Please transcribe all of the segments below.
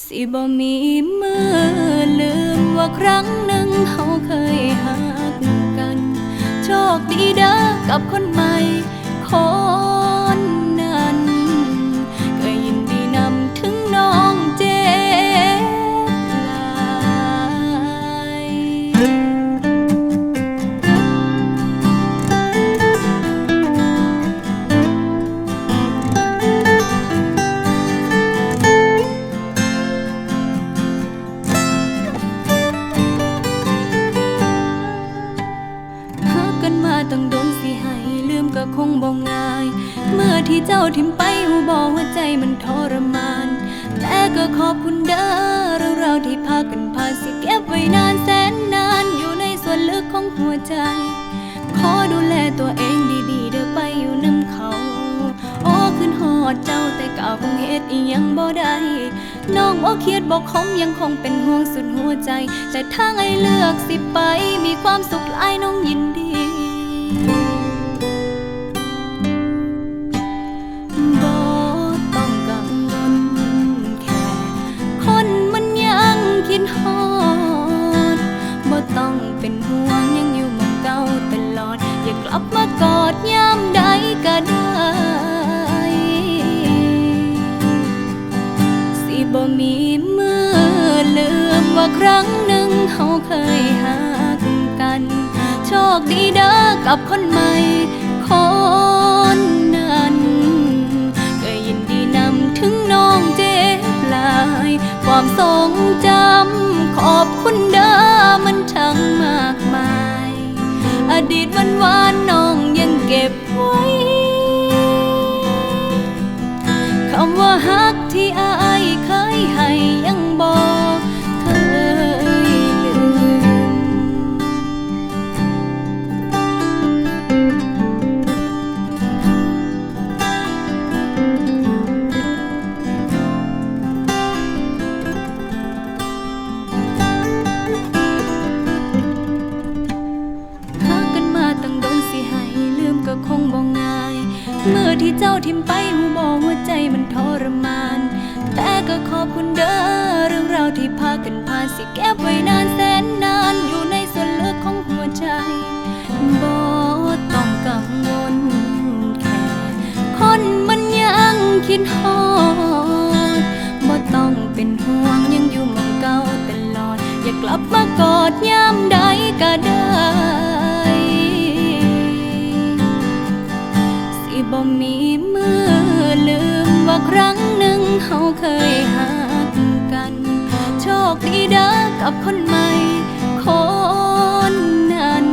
สิบ่มีมือลืมว่าครั้งหนึ่งเฮาเคยหักกัน โชคดีเด้อกับคนใหม่ขอ คงบ่ง่าย เมื่อที่เจ้าทิมไปหูบอกว่าใจมันทรมาน แต่ก็ขอบคุณเด้อเรื่องราวที่พากันผ่านสิเก็บไว้นานแสนนานอยู่ในส่วนลึกของหัวใจ ขอดูแลตัวเองดีๆ เด้อไปอยู่นำเขาโอ้ขึ้นหอดเจ้าแต่กาวคงเฮ็ดอียังบ่ได้น้องบ่เครียดบ่คมยังคงเป็นห่วงสุดหัวใจ แต่ทางไอเลือกสิไปมีความสุขหลายน้องยินดี ห่วงยังอยู่หมองเก่าตลอด อย่ากลับมากอดยามใดก็ได้สิบ่มีมือลืมว่าครั้งหนึ่งเขาเคยหักกัน โชคดีเด้อกับคนใหม่ ดีตวันวานน้องยังเก็บไว้ คำว่าฮักที่อายเคยให้ยังบอก ที่เจ้าทิมไปหูบอกว่าใจมันทรมาน แต่ก็ขอบคุณเด้อเรื่องราวที่พากันผ่านสิเก็บไว้นานแสนนานอยู่ในส่วนลึกของหัวใจบ่ต้องกังวลแค่คนมันยังคิดฮอดบ่ต้องเป็นห่วงยังอยู่มองเก่าตลอด อย่ากลับมากอดยามใดก็ได้ บ่มีมือลืมว่าครั้งหนึ่งเฮาเคยหักกัน โชคดีเด้อกับคนใหม่คนนั้น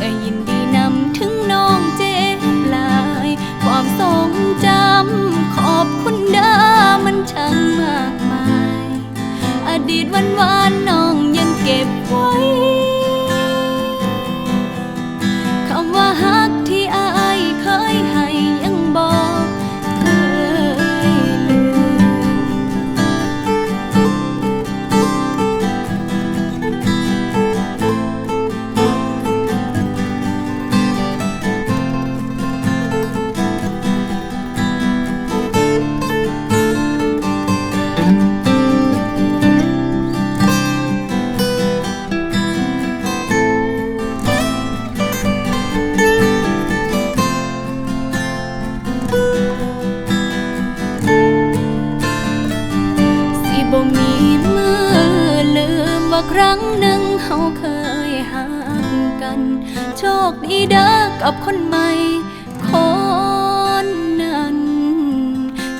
ก็ยินดีนำถึงน้องเจ็บลาย ความทรงจำขอบคุณเด้อมันช่างมากมาย อดีตวันวานน้องยังเก็บไว้ บ่มีมือลืมว่าครั้งหนึ่งเฮาเคยหักกัน โชคดีเด้อกับคนใหม่คนนั้น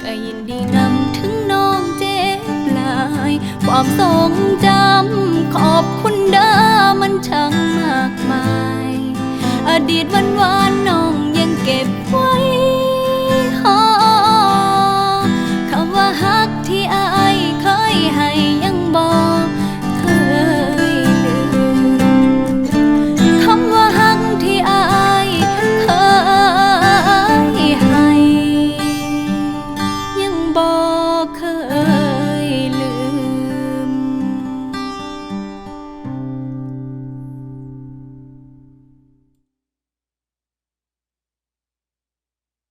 ก็ยินดีนำถึงน้องเจ็บหลาย ความทรงจำขอบคุณเด้อมันช่างมากมาย อดีตวันวาน